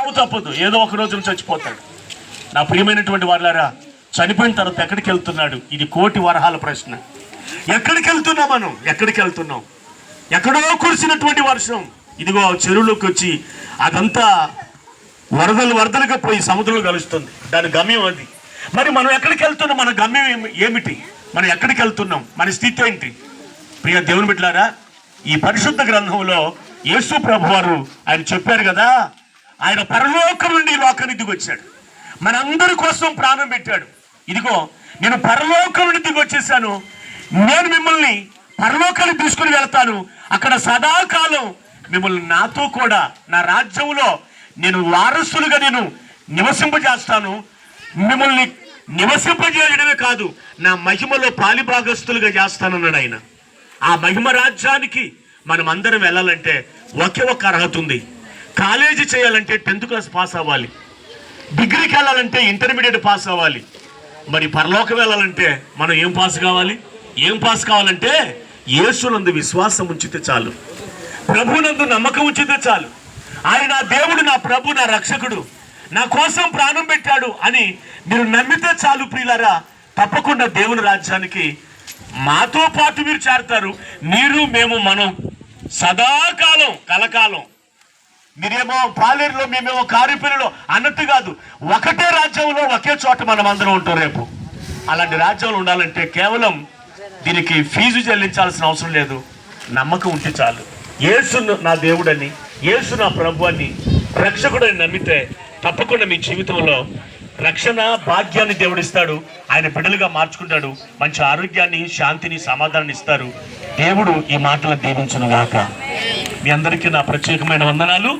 చావు తప్పదు. ఏదో ఒక రోజున చచ్చిపోతాడు. నా ప్రియమైనటువంటి వాళ్ళారా చనిపోయిన తర్వాత ఎక్కడికి వెళ్తున్నాడు? ఇది కోటి వరహాల ప్రశ్న. ఎక్కడికి వెళ్తున్నాం మనం? ఎక్కడికి వెళ్తున్నాం? ఎక్కడో కురిసినటువంటి వర్షం. ఇదిగో చెరువులోకి వచ్చి అదంతా వరదలు వరదలుగా పోయి సముద్రంలో కలుస్తుంది. దాని గమ్యం అది. మరి మనం ఎక్కడికి వెళ్తున్నాం? మన గమ్యం ఏమిటి? మనం ఎక్కడికి వెళ్తున్నాం? మన స్థితి ఏంటి? ప్రియ దేవుని బిడ్డలారా ఈ పరిశుద్ధ గ్రంథంలో యేసు ప్రభు వారు ఆయన చెప్పారు కదా ఆయన పరలోకం నుండి ఈ లోకానికి దిగి వచ్చాడు. మనందరి కోసం ప్రాణం పెట్టాడు. ఇదిగో నేను పరలోకం నుండి దిగి వచ్చేసాను. నేను మిమ్మల్ని పరలోకానికి తీసుకుని వెళ్తాను. అక్కడ సదాకాలం మిమ్మల్ని నాతో కూడా నా రాజ్యంలో నేను వారసులుగా నేను నివసింపజేస్తాను. మిమ్మల్ని నివసింపజేయడమే కాదు నా మహిమలో పాలిభాగస్తులుగా చేస్తానన్నాడు ఆయన. ఆ మహిమ రాజ్యానికి మనం అందరం వెళ్ళాలంటే ఒకే ఒక్క అర్హత ఉంది. కాలేజీ చేయాలంటే టెన్త్ క్లాస్ పాస్ అవ్వాలి. డిగ్రీకి వెళ్ళాలంటే ఇంటర్మీడియట్ పాస్ అవ్వాలి. మరి పరలోకం వెళ్ళాలంటే మనం ఏం పాస్ కావాలి? ఏం పాస్ కావాలంటే యేసునందు విశ్వాసం ఉంచితే చాలు. ప్రభునందు నమ్మకం ఉంచితే చాలు. ఆయన నా దేవుడు నా ప్రభు నా రక్షకుడు నా కోసం ప్రాణం పెట్టాడు అని మీరు నమ్మితే చాలు ప్రియులారా. తప్పకుండా దేవుని రాజ్యానికి మాతో పాటు మీరు చేరతారు. మీరు మేము మనం సదాకాలం కలకాలం మీరేమో పాలేరులో మేమేమో కారిపల్లిలో అన్నట్టు కాదు. ఒకటే రాజ్యంలో ఒకే చోట మనం అందరం ఉంటాం రేపు. అలాంటి రాజ్యాలు ఉండాలంటే కేవలం దీనికి ఫీజు చెల్లించాల్సిన అవసరం లేదు. నమ్మకం ఉంటే చాలు. యేసు నా దేవుడని యేసు నా ప్రభు అని రక్షకుడని నమ్మితే తప్పకుండా మీ జీవితంలో రక్షణ భాగ్యాన్ని దేవుడిస్తాడు. ఆయన బిడ్డలుగా మార్చుకుంటాడు. మంచి ఆరోగ్యాన్ని శాంతిని సమాధానాన్ని ఇస్తారు. దేవుడు ఈ మాటలు దీవించును గాక మీ అందరికీ నా ప్రత్యేకమైన వందనాలు.